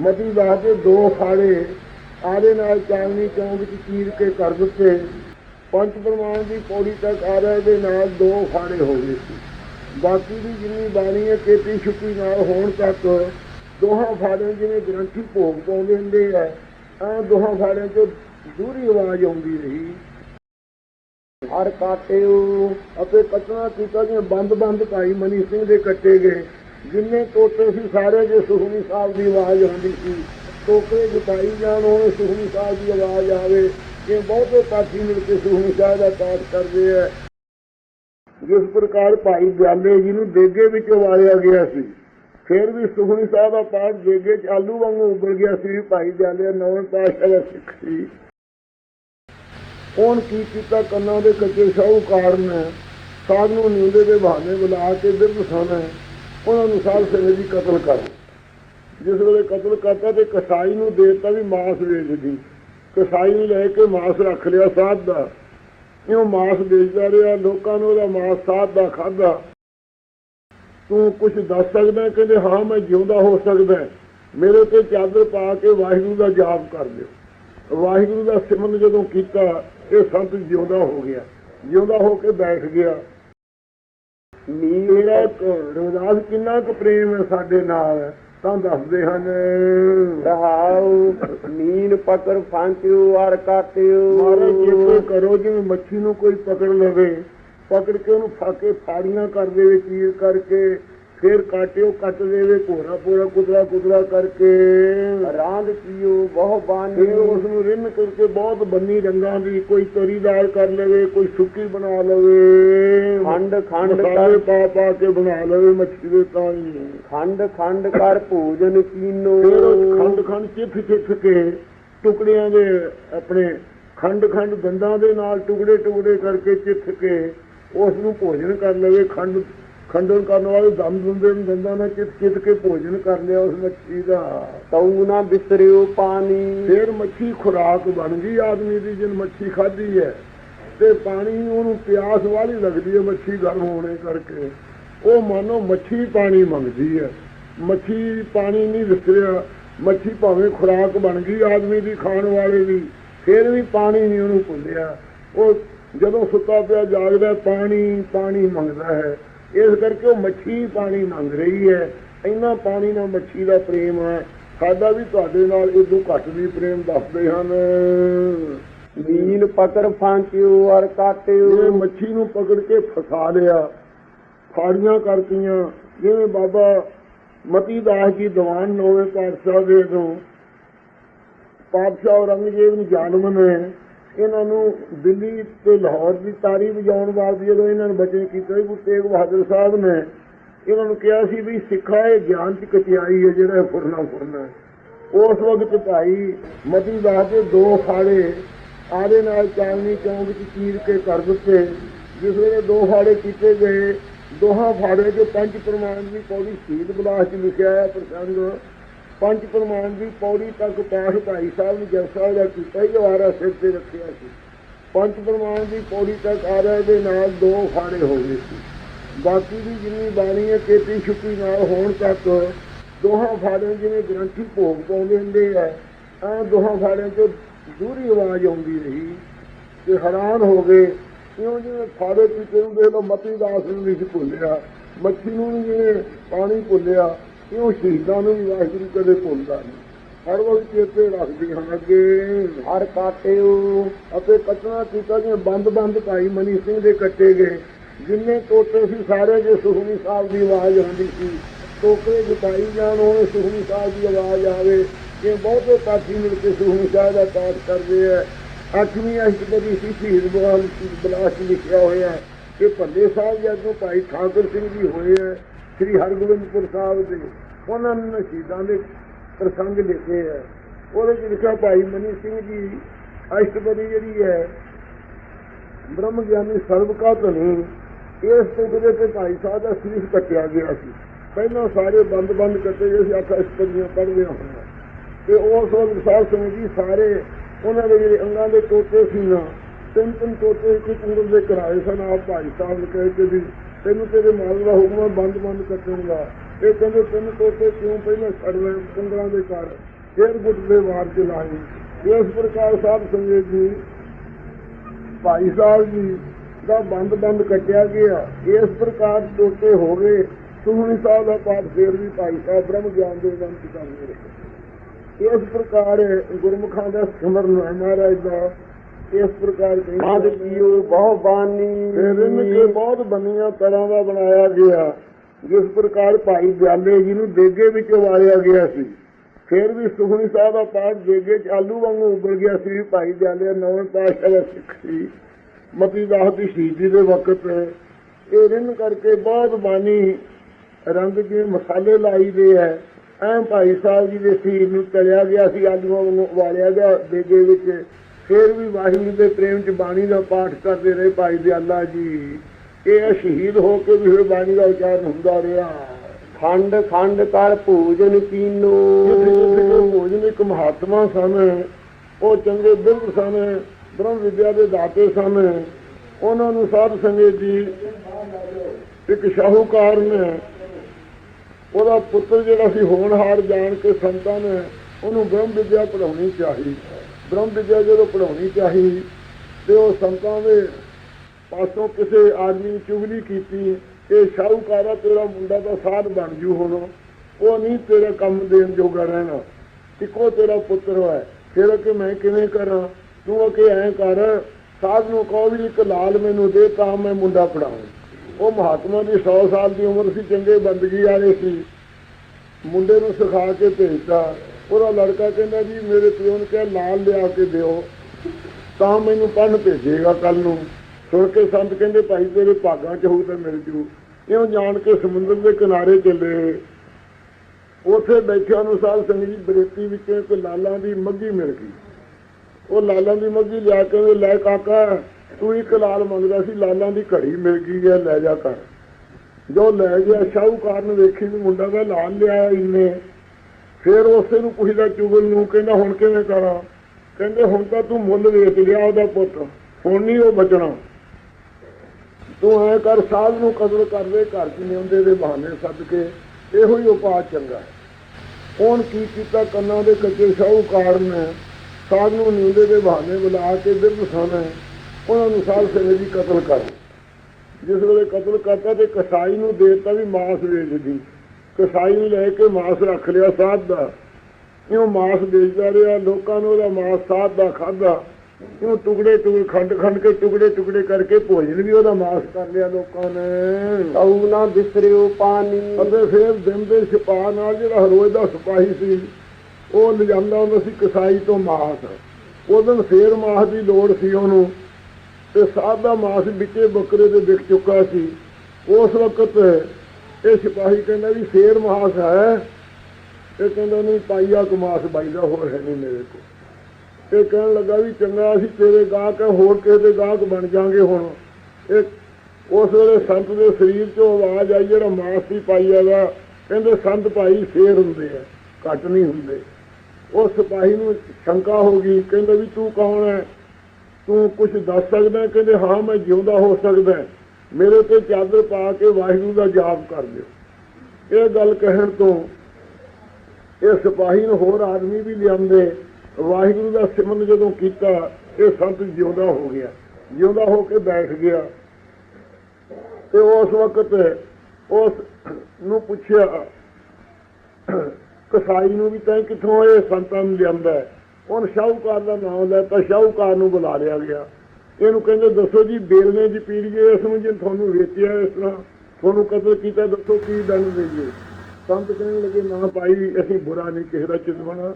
ਮਤੀ ਲਾ ਕੇ ਦੋ ਫਾੜੇ ਆਰੇ ਨਾਲ ਚਾਂਦਨੀ ਚੌਂਕ ਵਿੱਚ ਚੀਰ ਕੇ ਕਰ ਦਿੱਤੇ। ਪੰਜ ਪ੍ਰਮਾਣ ਦੀ ਪੌੜੀ ਤੱਕ ਆਰੇ ਦੇ ਨਾਲ ਦੋ ਫਾੜੇ ਹੋ ਗਏ ਸੀ। ਬਾਕੀ ਦੀ ਜਿੰਨੀ ਬਾਣੀ ਹੈ ਕੇਤੀ ਛੁੱਟੀ ਨਾਲ ਹੋਣ ਤੱਕ ਦੋਹਾਂ ਫਾੜਿਆਂ ਜਿਵੇਂ ਗ੍ਰੰਥੀ ਭੋਗ ਪਾਉਂਦੇ ਹੁੰਦੇ ਆ ਆ ਦੋਹਾਂ ਫਾੜਿਆਂ 'ਚੋਂ ਦੂਰੀ ਆਵਾਜ਼ ਆਉਂਦੀ ਰਹੀ। ਹਰ ਕਾਟਿਓ ਅਤੇ ਕਟਣਾ ਕੀਤਾ ਜਿਵੇਂ ਬੰਦ ਬੰਦ ਭਾਈ ਮਨੀ ਸਿੰਘ ਦੇ ਕੱਟੇ ਗਏ। ਜਿੰਨੇ ਤੋਤੇ ਸੀ ਸਾਰੇ ਜੇ ਸੁਖਮਨੀ ਸਾਹਿਬ ਦੀ ਆਵਾਜ਼ ਆਉਂਦੀ ਸੀ ਟੋਕਰੇ ਜਪਾਈ ਜਾਣ ਉਹ ਸੁਖਮਨੀ ਸਾਹਿਬ ਦੀ ਆਵਾਜ਼ ਆਵੇ। ਕਿ ਬਹੁਤੇ ਪਾਠੀ ਮਿਲ ਕੇ ਸੁਖਮਨੀ ਸਾਹਿਬ ਦਾ ਪਾਠ ਕਰਦੇ ਆ। ਜਿਸ ਪ੍ਰਕਾਰ ਭਾਈ ਬਿਆਲੇ ਜੀ ਨੂੰ ਦੇਗੇ ਵਿੱਚ ਵਾਰਿਆ ਗਿਆ ਸੀ, ਫਿਰ ਵੀ ਸੁਖਮਨੀ ਸਾਹਿਬ ਦਾ ਪਾਠ ਦੇਗੇ ਚ ਆਲੂ ਵਾਂਗੂ ਉੱਬਲ ਗਿਆ ਸੀ ਭਾਈ ਬਿਆਲੇ ਨੌਵੇਂ ਪਾਤਸ਼ਾਹ ਦਾ ਸਿੱਖ ਸੀ। ਕੌਣ ਕੀ ਕੀਤਾ ਕੰਨਾਂ ਦੇ ਕੱਚੇ ਸ਼ਾਹੂਕਾਰ ਨੇ ਸਾਧ ਨੂੰ ਨਿੰਦੇ ਦੇ ਬਹਾਨੇ ਬੁਲਾ ਕੇ ਬਿਰਧ ਸਨ ਉਹਨਾਂ ਨੂੰ ਸਾਧ ਸਿੰਘ ਜੀ ਕਤਲ ਕਰ ਜਿਸ ਵੇਲੇ ਕਤਲ ਕਰਤਾ ਤੇ ਕਸਾਈ ਨੂੰ ਦੇਤਾ ਵੀ ਮਾਸ ਵੇਚ ਦੀ ਕਸਾਈ ਨੂੰ ਲੈ ਕੇ ਮਾਸ ਰੱਖ ਲਿਆ ਸਾਧ ਦਾ ਇਉਂ ਮਾਸ ਵੇਚਦਾ ਰਿਹਾ? ਲੋਕਾਂ ਨੂੰ ਉਹਦਾ ਮਾਸ ਸਾਧ ਦਾ ਖਾਦਾ ਤੂੰ ਕੁਝ ਦੱਸ ਸਕਦਾ ਕਹਿੰਦੇ, ਹਾਂ, ਮੈਂ ਜਿਉਂਦਾ ਹੋ ਸਕਦਾ ਮੇਰੇ ਤੇ ਚਾਦਰ ਪਾ ਕੇ ਵਾਹਿਗੁਰੂ ਦਾ ਜਾਪ ਕਰ ਦਿਓ। ਵਾਹਿਗੁਰੂ ਦਾ ਸਿਮਰਨ ਜਦੋਂ ਕੀਤਾ, ਇਹ ਸੰਤ ਜਿਉਂਦਾ ਹੋ ਗਿਆ। ਜਿਉਂਦਾ ਹੋ ਕੇ ਬੈਠ ਗਿਆ। ਮੇਰਾ ਰਵਿਦਾਸ ਕਿੰਨਾ ਕੁ ਪ੍ਰੇਮ ਹੈ ਸਾਡੇ ਨਾਲ ਤਾਂ ਦੱਸਦੇ ਹਨ। ਰਹਾਉ ਨੀਨ ਪਕੜ ਫਾਂਕਿਓ ਅਰ ਕਾਟਿਓ। ਮਹਾਰਾਜ ਚੇਤੇ ਕਰੋ ਜਿਵੇਂ ਮੱਛੀ ਨੂੰ ਕੋਈ ਪਕੜ ਲਵੇ ਪਕੜ ਕੇ ਉਹਨੂੰ ਫਾਕੇ ਫਾੜੀਆਂ ਕਰ ਦੇਵੇ ਚੀਰ ਕਰਕੇ ਫਿਰ ਕਾਟਿਓ ਕੱਟ ਦੇਵੇ ਭੋਰਾ ਭੋਰਾ ਕੁਤਰਾ ਕੁਤਰਾ ਕਰਕੇ। ਰਾਂਦ ਕੀਓ ਬਹੁ ਫਿਰ ਉਸ ਨੂੰ ਰਿੰਨ ਕਰਕੇ ਬਹੁਤ ਬੰਨੀ ਰੰਗਾਂ ਦੀ ਕੋਈ ਤਰੀਦਾਰ ਕਰ ਲਵੇ ਕੋਈ ਸੁੱਕੀ ਬਣਾ ਲਵੇ। ਖੰਡ ਖੰਡ ਕਰ। ਪਾ ਪਾ ਕੇ ਬਣਾ ਲਵੇ ਮੱਛੀ ਦੇ ਤਾਂ ਹੀ ਖੰਡ ਖੰਡ ਕਰ ਭੋਜਨ ਕੀਨੋ। ਫਿਰ ਖੰਡ ਖੰਡ ਚਿੱਥ ਚਿੱਥ ਕੇ ਟੁਕੜਿਆਂ ਦੇ ਆਪਣੇ ਖੰਡ ਖੰਡ ਦੰਦਾਂ ਦੇ ਨਾਲ ਟੁਕੜੇ ਟੁਕੜੇ ਕਰਕੇ ਚਿੱਥ ਕੇ ਉਸ ਨੂੰ ਭੋਜਨ ਕਰ ਲਵੇ ਖੰਡ ਖੰਡਨ ਕਰਨ ਵਾਲੇ ਦਮ ਦਿੰਦੇ ਨੂੰ ਦੰਦਾਂ ਨਾਲ ਚਿੱਥ ਚਿੱਥ ਕੇ ਭੋਜਨ ਕਰ ਲਿਆ ਉਸ ਮੱਛੀ ਦਾ। ਤਉ ਨਾ ਬਿਸਰਿਓ ਪਾਣੀ। ਫਿਰ ਮੱਛੀ ਖੁਰਾਕ ਬਣ ਗਈ ਆਦਮੀ ਦੀ ਜਿਨ ਮੱਛੀ ਖਾਧੀ ਹੈ। ਤੇ ਪਾਣੀ ਉਹਨੂੰ ਪਿਆਸ ਵਾਲੀ ਲੱਗਦੀ ਹੈ ਮੱਛੀ ਗਰਮ ਹੋਣੇ ਕਰਕੇ। ਉਹ ਮਾਨੋ ਮੱਛੀ ਪਾਣੀ ਮੰਗਦੀ ਹੈ। ਮੱਛੀ ਪਾਣੀ ਨਹੀਂ ਵਿਸਰਿਆ ਮੱਛੀ ਭਾਵੇਂ ਖੁਰਾਕ ਬਣ ਗਈ ਆਦਮੀ ਦੀ ਖਾਣ ਵਾਲੇ ਦੀ ਫਿਰ ਵੀ ਪਾਣੀ ਨਹੀਂ ਉਹਨੂੰ ਭੁੱਲਿਆ। ਉਹ ਜਦੋਂ ਸੁੱਤਾ ਪਿਆ ਜਾਗਦਾ ਪਾਣੀ ਪਾਣੀ ਮੰਗਦਾ ਹੈ। ਇਸ ਕਰਕੇ ਉਹ ਮੱਛੀ ਪਾਣੀ ਮੰਗ ਰਹੀ ਹੈ। ਇੰਨਾ ਪਾਣੀ ਨਾਲ ਮੱਛੀ ਦਾ ਪ੍ਰੇਮ ਹੈ। ਸਾਡਾ ਵੀ ਤੁਹਾਡੇ ਨਾਲ ਇਦੋਂ ਘੱਟ ਵੀ ਪ੍ਰੇਮ ਦੱਸਦੇ ਹਨ। ਨੀਨ ਪਕੜ ਫਾਂਕਿਓ ਇਹ ਕਾਟਿਓ। ਮੱਛੀ ਨੂੰ ਪਕੜ ਕੇ ਫਸਾ ਲਿਆ ਫਾੜੀਆਂ ਕਰਤੀਆਂ ਜਿਵੇਂ ਬਾਬਾ ਮਤੀ ਦਾਸ ਜੀ ਦੀਵਾਨ ਨੌਵੇਂ ਪਾਤਸ਼ਾਹ ਦੇ ਤੋਂ ਪਾਤਸ਼ਾਹ ਔਰੰਗਜ਼ੇਬ ਨੂੰ ਜਾਨਮ ਨੇ ਇਹਨਾਂ ਨੂੰ ਦਿੱਲੀ ਤੇ ਲਾਹੌਰ ਦੀ ਤਾਰੀ ਵਜਾਉਣ ਵਾਸਤੇ ਜਦੋਂ ਇਹਨਾਂ ਨੂੰ ਬਚਨ ਕੀਤਾ ਗੁਰੂ ਤੇਗ ਬਹਾਦਰ ਸਾਹਿਬ ਨੇ ਇਹਨਾਂ ਨੂੰ ਕਿਹਾ ਸੀ ਵੀ ਸਿੱਖਾ ਇਹ ਗਿਆਨ ਦੀ ਕਚਿਆਈ ਹੈ ਜਿਹੜਾ ਫੁਰਨਾ ਫੁਰਨਾ ਉਸ ਵਕਤ ਭਾਈ ਮਤੀ ਦਾਸ ਦੇ ਦੋ ਫਾੜੇ ਆਰੇ ਨਾਲ ਚਾਂਦਨੀ ਚੌਂਕ ਚ ਚੀਰ ਕੇ ਕਰ ਦਿੱਤੇ, ਜਿਸ ਵੇਲੇ ਦੋ ਫਾੜੇ ਕੀਤੇ ਗਏ, ਦੋਹਾਂ ਫਾੜੇ ਦੇ ਪੰਜ ਪ੍ਰਮਾਣ ਦੀ ਪੌੜੀ ਸ਼ਹੀਦ ਬਲਾਸ ਚ ਲਿਖਿਆ ਹੈ, ਪ੍ਰਸੰਗ ਪੰਜ ਪ੍ਰਮਾਣ ਦੀ ਪੌੜੀ ਤੱਕ ਪਾਠ ਭਾਈ ਸਾਹਿਬ ਨੇ ਜਲਸਾ ਦਾ ਕੀਤਾ ਹੀ ਆਰਾ ਸਿਰ ਤੇ ਰੱਖਿਆ ਸੀ। ਪੰਜ ਪ੍ਰਮਾਣ ਦੀ ਪੌੜੀ ਤੱਕ ਆ ਦੇ ਨਾਲ ਦੋ ਫਾੜੇ ਹੋ ਗਏ ਸੀ। ਬਾਕੀ ਦੀ ਜਿੰਨੀ ਬਾਣੀ ਹੈ ਕੇਤੀ ਛੁੱਟੀ ਨਾਲ ਹੋਣ ਤੱਕ ਦੋਹਾਂ ਫਾੜਿਆਂ ਜਿਵੇਂ ਗ੍ਰੰਥੀ ਭੋਗ ਪਾਉਂਦੇ ਹੁੰਦੇ ਆ ਆ ਦੋਹਾਂ ਫਾੜਿਆਂ ਤੋਂ ਦੂਰੀ ਆਵਾਜ਼ ਆਉਂਦੀ ਰਹੀ ਤੇ ਹੈਰਾਨ ਹੋ ਗਏ ਕਿਉਂ ਜਿਵੇਂ ਫਾੜੇ ਪੀਤੇ ਨੂੰ ਦੇਖ ਲਓ, ਮਤੀ ਦਾਸ ਨੂੰ ਨਹੀਂ ਭੁੱਲਿਆ ਮੱਛੀ ਨੂੰ ਵੀ ਜਿਵੇਂ ਪਾਣੀ ਭੁੱਲਿਆ। ਕਿਉਂ ਸ਼ਹੀਦਾਂ ਨੂੰ ਵੀ ਵਾਹਿਗੁਰੂ ਕਦੇ ਭੁੱਲਦਾ ਨਹੀਂ? ਹਰ ਵਕਤ ਚੇਤੇ ਰੱਖਦੀ ਹਨ ਅੱਗੇ। ਅਰ ਕਾਟਿਓ ਅਤੇ ਕਟਣਾ ਕੀਤਾ ਜਿਵੇਂ ਬੰਦ ਬੰਦ ਭਾਈ ਮਨੀ ਸਿੰਘ ਦੇ ਕੱਟੇ ਗਏ। ਜਿੰਨੇ ਟੋਟੇ ਸੀ ਸਾਰੇ ਜੇ ਸੁਖਮਨੀ ਸਾਹਿਬ ਦੀ ਆਵਾਜ਼ ਆਉਂਦੀ ਸੀ। ਟੋਕਰੇ ਜਪਾਈ ਜਾਣ ਉਹ ਸੁਖਮਨੀ ਸਾਹਿਬ ਦੀ ਆਵਾਜ਼ ਆਵੇ। ਕਿ ਬਹੁਤੇ ਪਾਠੀ ਮਿਲ ਕੇ ਸੁਖਮਨੀ ਸਾਹਿਬ ਦਾ ਪਾਠ ਕਰਦੇ ਆ। ਅੱਠਵੀਂ ਅਸ਼ਟਪਦੀ ਸੀ ਸ਼ਹੀਦ ਬਵਾਲ ਬਲਾਸ ਲਿਖਿਆ ਹੋਇਆ ਕਿ ਭੱਲੇ ਸਾਹਿਬ ਜਦੋਂ ਭਾਈ ਠਾਕੁਰ ਸਿੰਘ ਜੀ ਹੋਏ ਹੈ ਸ੍ਰੀ ਹਰਗੋਬਿੰਦਪੁਰ ਸਾਹਿਬ ਦੇ ਉਹਨਾਂ ਨੇ ਸ਼ਹੀਦਾਂ ਦੇ ਪ੍ਰਸੰਗ ਲਿਖੇ ਹੈ ਉਹਦੇ 'ਚ ਲਿਖਿਆ, ਭਾਈ ਮਨੀ ਸਿੰਘ ਜੀ, ਅਸ਼ਟਪਦੀ ਜਿਹੜੀ ਹੈ ਬ੍ਰਹਮ ਗਿਆਨੀ ਸਰਬ ਕਾ ਧਨੀ ਇਸ ਤੋਂ ਕਿਤੇ ਤੇ ਭਾਈ ਸਾਹਿਬ ਦਾ ਸੀਸ ਕੱਟਿਆ ਗਿਆ ਸੀ। ਪਹਿਲਾਂ ਸਾਰੇ ਬੰਦ ਬੰਦ ਕੱਟੇ ਗਏ ਸੀ ਆਖਾ ਅਸ਼ਟਪਦੀਆਂ ਪੜ੍ਹਦੇ ਹੋਣਾ ਤੇ ਉਸ ਵਕਤ ਸਾਹਿਬ ਸਿੰਘ ਜੀ ਸਾਰੇ ਉਹਨਾਂ ਦੇ ਜਿਹੜੇ ਅੰਗਾਂ ਦੇ ਟੋਟੇ ਸੀ ਨਾ ਤਿੰਨ ਤਿੰਨ ਟੋਟੇ ਇੱਕ ਉਂਗਲ ਦੇ ਕਰਾਏ ਸਨ। ਆਪ ਭਾਈ ਸਾਹਿਬ ਨੇ ਕਹੇ ਕਿ ਵੀ ਤੈਨੂੰ ਤੇਰੇ ਮਾਲ ਦਾ ਹੁਕਮ ਹੈ ਬੰਦ ਬੰਦ ਕੱਟਣ ਦਾ। ਇਹ ਕਹਿੰਦੇ ਤੈਨੂੰ ਤੋਤੇ ਕਿਉਂ ਪਹਿਲਾਂ ਛੱਡ ਲੈ ਪੰਦਰਾਂ ਦੇ ਘਰ। ਫੇਰ ਗੁੱਟ ਦੇ ਵਾਰ ਚ ਲਾਏ। ਇਸ ਪ੍ਰਕਾਰ ਸਾਹਿਬ ਸੰਜੇ ਜੀ, ਭਾਈ ਸਾਹਿਬ ਜੀ ਦਾ ਬੰਦ ਬੰਦ ਕੱਟਿਆ ਗਿਆ। ਇਸ ਪ੍ਰਕਾਰ ਤੋਤੇ ਹੋ ਗਏ। ਸੁਹਣੀ ਸਾਹਿਬ ਦਾ ਪਾਠ ਫੇਰ ਵੀ ਭਾਈ ਸਾਹਿਬ ਬ੍ਰਹਮ ਗਿਆਨ ਦੇ ਨਾਮ ਤੇ ਕਰਦੇ ਰਹੇ। ਇਸ ਪ੍ਰਕਾਰ ਗੁਰਮੁਖਾਂ ਦਾ ਸਿਮਰਨ ਹੈ ਮਹਾਰਾਜ ਦਾ। ਇਸ ਪ੍ਰਕਾਰ ਮਦ ਕੀਓ ਬਹੁ ਬਾਨੀ। ਇਹਨਾਂ ਕੇ ਬਹੁਤ ਬੰਨੀਆਂ ਤਰ੍ਹਾਂ ਦਾ ਬਣਾਇਆ ਗਿਆ ਜਿਸ ਪ੍ਰਕਾਰ ਭਾਈ ਬਿਆਲੇ ਜੀ ਨੂੰ ਦੇਗੇ ਵਿੱਚ ਵਾਰਿਆ ਗਿਆ ਸੀ। ਫਿਰ ਵੀ ਸੁਖਣੀ ਸਾਹਿਬ ਦਾ ਪਾਠ ਦੇਗੇ ਚ ਆਲੂ ਵਾਂਗੂ ਉਗਲ ਗਿਆ ਸੀ ਭਾਈ ਬਿਆਲੇ ਨੌਵੇਂ ਪਾਤਸ਼ਾਹ ਦਾ ਸਿੱਖ ਸੀ। ਮਤੀ ਦਾਸ ਦੀ ਸ਼ਹੀਦੀ ਦੇ ਵਕਤ ਇਹ ਰਿੰਨ ਕਰਕੇ ਬਹੁਤ ਬਾਣੀ ਰੰਗ ਦੇ ਮਸਾਲੇ ਲਾਈ ਦੇ ਹੈ। ਐਂ ਭਾਈ ਸਾਹਿਬ ਜੀ ਦੇ ਸੀਰ ਨੂੰ ਤਲਿਆ ਗਿਆ ਸੀ ਆਲੂਆਂ ਵਾਂਗੂ ਵਾਲਿਆ ਗਿਆ ਦੇਗੇ ਵਿੱਚ ਫਿਰ ਵੀ ਵਾਹਿਗੁਰੂ ਦੇ ਪ੍ਰੇਮ ਚ ਬਾਣੀ ਦਾ ਪਾਠ ਕਰਦੇ ਰਹੇ ਭਾਈ ਦਿਆਲਾ ਜੀ। ਇਹ ਸ਼ਹੀਦ ਹੋ ਕੇ ਵੀ ਫਿਰ ਬਾਣੀ ਦਾ ਉਚਾਰਨ ਹੁੰਦਾ ਰਿਹਾ। ਖੰਡ ਖੰਡ ਕਰ ਭੋਜਨ ਕੀਨੋ। ਭੋਜਨ, ਇੱਕ ਮਹਾਤਮਾ ਸਨ, ਉਹ ਚੰਗੇ ਬਿਰਧ ਸਨ, ਬ੍ਰਹਮ ਵਿਦਿਆ ਦੇ ਦਾਤੇ ਸਨ। ਉਹਨਾਂ ਨੂੰ ਸਾਧ ਸੰਗਤ ਜੀ ਇੱਕ ਸ਼ਾਹੂਕਾਰ ਨੇ, ਉਹਦਾ ਪੁੱਤਰ ਜਿਹੜਾ ਸੀ ਹੋਣਹਾਰ ਜਾਣ ਕੇ ਸੰਤਾਂ ਨੇ, ਉਹਨੂੰ ਬ੍ਰਹਮ ਵਿਦਿਆ ਪੜਾਉਣੀ ਚਾਹੀਦੀ ਬ੍ਰਹਮ ਵਿਦਿਆ ਜਦੋਂ ਪੜਾਉਣੀ ਚਾਹੀ ਤੇ ਉਹ ਸੰਤਾਂ ਦੇ ਪਾਸੋਂ ਕਿਸੇ ਆਦਮੀ ਨੇ ਚੁਗਲੀ ਕੀਤੀ, ਇਹ ਸ਼ਾਹੂਕਾਰਾ ਤੇਰਾ ਮੁੰਡਾ ਤਾਂ ਸਾਧ ਬਣ ਜੂ ਹੁਣ। ਉਹ ਨਹੀਂ ਤੇਰਾ ਕੰਮ ਦੇਣ ਜੋਗਾ ਰਹਿਣਾ। ਇੱਕੋ ਤੇਰਾ ਪੁੱਤਰ ਹੈ ਫਿਰ ਕਿ ਮੈਂ ਕਿਵੇਂ ਕਰਾਂ? ਤੂੰ ਕਿ ਐਂ ਕਰ, ਸਾਧ ਨੂੰ ਕਹੋ ਵੀ ਇੱਕ ਲਾਲ ਮੈਨੂੰ ਦੇ ਤਾਂ ਮੈਂ ਮੁੰਡਾ ਪੜਾਉਂ ਉਹ ਮਹਾਤਮਾ ਦੀ 100 ਸਾਲ ਦੀ ਉਮਰ ਸੀ, ਚੰਗੇ ਬੰਦਗੀ ਵਾਲੇ ਸੀ। ਮੁੰਡੇ ਨੂੰ ਸਿਖਾ ਕੇ ਭੇਜਤਾ। ਉਹਦਾ ਲੜਕਾ ਕਹਿੰਦਾ ਜੀ, ਮੇਰੇ ਪਿਓ ਨੇ ਕਿਹਾ ਲਾਲ ਲਿਆ ਕੇ ਦਿਓ। ਤਾਂ ਮੈਨੂੰ ਪੜ੍ਹਨ ਭੇਜੇਗਾ ਕੱਲ ਨੂੰ। ਸੁਣ ਕੇ ਸੰਤ ਕਹਿੰਦੇ, ਭਾਈ ਤੇਰੇ ਭਾਗਾਂ ਚ ਹੋਊ ਤਾਂ ਮਿਲ ਜੂ। ਇਉਂ ਜਾਣ ਕੇ ਸਮੁੰਦਰ ਦੇ ਕਿਨਾਰੇ ਚੱਲੇ। ਉੱਥੇ ਬੈਠਿਆਂ ਨੂੰ ਸਾਧ ਸੰਗਤ ਜੀ ਬਰੇਤੀ ਵਿੱਚ ਇੱਕ ਲਾਲਾਂ ਦੀ ਮੱਗੀ ਮਿਲ ਗਈ। ਉਹ ਲਾਲਾਂ ਦੀ ਮੱਗੀ ਲਿਆ ਕੇ ਉਹਨੇ, ਲੈ ਕਾਕਾ, ਤੂੰ ਇੱਕ ਲਾਲ ਮੰਗਦਾ ਸੀ, ਲਾਲਾਂ ਦੀ ਘੜੀ ਮਿਲ ਗਈ ਹੈ, ਲੈ ਜਾ ਕਰ ਜੋ ਲੈ ਗਿਆ, ਸ਼ਾਹੂਕਾਰ ਨੇ ਵੇਖੀ ਵੀ ਮੁੰਡਾ ਦਾ ਲਾਲ ਲਿਆ ਇਹਨੇ। ਫਿਰ ਉਸੇ ਨੂੰ ਪੁੱਛਦਾ ਚੁਗਲ ਨੂੰ, ਕਹਿੰਦਾ ਹੁਣ ਕਿਵੇਂ ਕਰਾਂ? ਕਹਿੰਦੇ ਹੁਣ ਤਾਂ ਤੂੰ ਮੁੱਲ ਵੇਚ ਲਿਆ ਉਹਦਾ ਪੁੱਤ, ਹੁਣ ਨਹੀਂ ਉਹ ਬਚਣਾ। ਤੂੰ ਐ ਕਰ, ਸਾਧ ਨੂੰ ਕਦਰ ਕਰਦੇ ਘਰ ਚ ਨਿਉਂਦੇ ਦੇ ਬਹਾਨੇ ਸੱਦ ਕੇ ਇਹੋ ਹੀ ਉਪਾਅ ਚੰਗਾ ਹੈ। ਕੀ ਕੀਤਾ ਕੰਨਾਂ ਦੇ ਕੱਚੇ ਸ਼ਾਹੂਕਾਰ ਨੇ ਸਾਧ ਨੂੰ ਨਿਉਂਦੇ ਦੇ ਬਹਾਨੇ ਬੁਲਾ ਕੇ ਬਿਰਧ ਉਹਨਾਂ ਨੂੰ ਸਾਧ ਸਿੰਘ ਜੀ ਕਤਲ ਕਰ ਜਿਸ ਵੇਲੇ ਕਤਲ ਕਰਤਾ ਤੇ ਕਸਾਈ ਨੂੰ ਦੇਤਾ ਵੀ ਮਾਸ ਵੇਚਦੀ ਕਸਾਈ ਨੂੰ ਲੈ ਕੇ ਮਾਸ ਰੱਖ ਲਿਆ ਸਾਧ ਦਾ। ਇਉਂ ਮਾਸ ਵੇਚਦਾ ਰਿਹਾ? ਲੋਕਾਂ ਨੂੰ ਉਹਦਾ ਮਾਸ ਸਾਧ ਦਾ ਖਾਦਾ ਇਉਂ ਟੁਕੜੇ ਟੁਕੜੇ ਖੰਡ ਖੰਡ ਕੇ ਟੁਕੜੇ ਟੁਕੜੇ ਕਰਕੇ ਭੋਜਨ ਵੀ ਉਹਦਾ ਮਾਸ ਕਰ ਲਿਆ ਲੋਕਾਂ ਨੇ? ਤਉ ਨਾ ਬਿਸਰਿਓ ਪਾਣੀ। ਅਤੇ ਫਿਰ ਦਿਨ ਦੇ ਸਿਪਾਹ ਨਾਲ ਜਿਹੜਾ ਹਰੋਜ਼ ਦਾ ਸਿਪਾਹੀ ਸੀ ਉਹ ਲਿਜਾਂਦਾ ਹੁੰਦਾ ਸੀ ਕਸਾਈ ਤੋਂ ਮਾਸ। ਉਹ ਦਿਨ ਫੇਰ ਮਾਸ ਦੀ ਲੋੜ ਸੀ ਉਹਨੂੰ। ਤੇ ਸਾਧ ਦਾ ਮਾਸ ਵਿੱਚੇ ਬੱਕਰੇ ਦੇ ਵਿਕ ਚੁੱਕਾ ਸੀ। ਉਸ ਵਕਤ ਇਹ ਸਿਪਾਹੀ ਕਹਿੰਦਾ ਵੀ ਫੇਰ ਮਾਸ ਹੈ। ਇਹ ਕਹਿੰਦਾ ਨਹੀਂ ਪਾਈਆ ਕੁ ਮਾਸ ਬਾਈਦਾ ਹੋਰ ਹੈ ਨਹੀਂ ਮੇਰੇ ਕੋਲ। ਇਹ ਕਹਿਣ ਲੱਗਾ ਵੀ ਚੰਗਾ, ਅਸੀਂ ਤੇਰੇ ਗਾਹਕ ਹੈ ਹੋਰ ਕਿਸੇ ਦੇ ਗਾਹਕ ਬਣ ਜਾਾਂਗੇ ਹੁਣ। ਇਹ ਉਸ ਵੇਲੇ ਸੰਤ ਦੇ ਸਰੀਰ 'ਚੋਂ ਆਵਾਜ਼ ਆਈ, ਜਿਹੜਾ ਮਾਸ ਸੀ ਪਾਈਆ ਦਾ। ਕਹਿੰਦੇ ਸੰਤ ਭਾਈ ਫੇਰ ਹੁੰਦੇ ਆ, ਘੱਟ ਨਹੀਂ ਹੁੰਦੇ। ਉਹ ਸਿਪਾਹੀ ਨੂੰ ਸ਼ੰਕਾ ਹੋ ਗਈ, ਕਹਿੰਦਾ ਵੀ ਤੂੰ ਕੌਣ ਹੈ? ਤੂੰ ਕੁਝ ਦੱਸ ਸਕਦਾ ਕਹਿੰਦੇ ਹਾਂ, ਮੈਂ ਜਿਉਂਦਾ ਹੋ ਸਕਦਾ ਮੇਰੇ ਤੇ ਚਾਦਰ ਪਾ ਕੇ ਵਾਹਿਗੁਰੂ ਦਾ ਜਾਪ ਕਰ ਦਿਓ। ਇਹ ਗੱਲ ਕਹਿਣ ਤੋਂ ਇਹ ਸਿਪਾਹੀ ਨੂੰ ਹੋਰ ਆਦਮੀ ਵੀ ਲਿਆਂਦੇ, ਵਾਹਿਗੁਰੂ ਦਾ ਸਿਮਰਨ ਜਦੋਂ ਕੀਤਾ, ਇਹ ਸੰਤ ਜਿਉਂਦਾ ਹੋ ਗਿਆ। ਜਿਉਂਦਾ ਹੋ ਕੇ ਬੈਠ ਗਿਆ। ਤੇ ਉਸ ਵਕਤ ਉਸ ਨੂੰ ਪੁੱਛਿਆ, ਕਸਾਈ ਨੂੰ ਵੀ ਤੈਂ ਕਿੱਥੋਂ ਇਹ ਸੰਤਾਂ ਨੂੰ ਲਿਆਂਦਾ ਹੈ? ਉਹਨ ਸ਼ਾਹੂਕਾਰ ਦਾ ਨਾਮ ਲੈ ਤਾਂ ਸ਼ਾਹੂਕਾਰ ਨੂੰ ਬੁਲਾ ਲਿਆ ਗਿਆ। ਇਹਨੂੰ ਕਹਿੰਦੇ ਦੱਸੋ ਜੀ ਬੇਲਨੇ ਦੀ ਪੀੜੀਏ ਇਸ ਨੂੰ ਜੇ ਤੁਹਾਨੂੰ ਵੇਚਿਆ ਇਸ ਤਰ੍ਹਾਂ ਤੁਹਾਨੂੰ ਕਤਲ ਕੀਤਾ ਦੱਸੋ ਕੀ ਦੰਡ ਦੇਈਏ। ਸੰਤ ਕਹਿਣ ਲੱਗੇ ਨਾ ਭਾਈ ਅਸੀਂ ਬੁਰਾ ਨਹੀਂ ਕਿਸੇ ਦਾ ਚਿਤਵਣਾ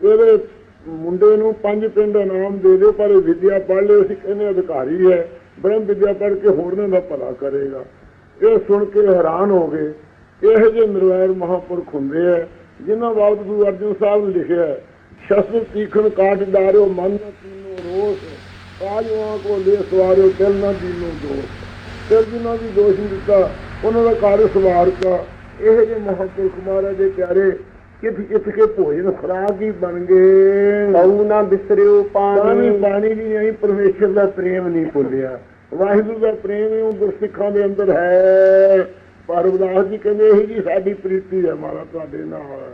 ਇਹਦੇ ਮੁੰਡੇ ਨੂੰ ਪੰਜ ਪਿੰਡ ਇਨਾਮ ਦੇ ਦਿਓ ਪਰ ਵਿਦਿਆ ਪੜ੍ਹ ਲਿਓ ਅਸੀਂ ਕਹਿੰਦੇ ਅਧਿਕਾਰੀ ਹੈ। ਬ੍ਰਹਮ ਵਿਦਿਆ ਪੜ੍ਹ ਕੇ ਹੋਰਨਾਂ ਦਾ ਭਲਾ ਕਰੇਗਾ। ਇਹ ਸੁਣ ਕੇ ਹੈਰਾਨ ਹੋ ਗਏ। ਇਹੋ ਜਿਹੇ ਨਿਰਵੈਰ ਮਹਾਪੁਰਖ ਹੁੰਦੇ ਆ ਜਿਨ੍ਹਾਂ ਬਾਬਤ ਗੁਰੂ ਅਰਜਨ ਸਾਹਿਬ ਨੇ ਲਿਖਿਆ ਹੈ, ਸ਼ਸਤਰ ਤੀਖਣ ਕਾਟ ਡਾਰਿਓ ਮਨ ਨਾ ਕਾਜਵਾ ਕੋ ਲੈ ਸਵਾਰਿਓ ਦਿਲ ਨਾ ਦੀਨੋ ਦੋਸ ਫਿਰ ਜਿਨ੍ਹਾਂ ਦੀ ਦੋਸ਼ ਦਿੱਤਾ ਉਹਨਾਂ ਦਾ ਕਾਰਜ ਸਵਾਰਤਾ ਇਹੋ ਜਿਹੇ ਮਹਾਪੁਰਖ ਮਹਾਰਾਜ ਦੇ ਪਿਆਰੇ ਕਿਥ ਕਿਥ ਕੇ ਭੋਜਨ ਖੁਰਾਕ ਹੀ ਬਣ ਗਏ। ਤਉ ਨਾ ਬਿਸਰਿਓ ਪਾਣੀ। ਪਾਣੀ ਪਾਣੀ ਨਹੀਂ ਪਰਮੇਸ਼ਰ ਦਾ ਪ੍ਰੇਮ ਨਹੀਂ ਭੁੱਲਿਆ। ਵਾਹਿਗੁਰੂ ਦਾ ਪ੍ਰੇਮ ਉਹ ਗੁਰਸਿੱਖਾਂ ਦੇ ਅੰਦਰ ਹੈ। ਪਰ ਰਵਿਦਾਸ ਜੀ ਕਹਿੰਦੇ ਇਹੀ ਜੀ ਸਾਡੀ ਪ੍ਰੀਤੀ ਹੈ ਮਾਰਾ ਤੁਹਾਡੇ ਨਾਲ।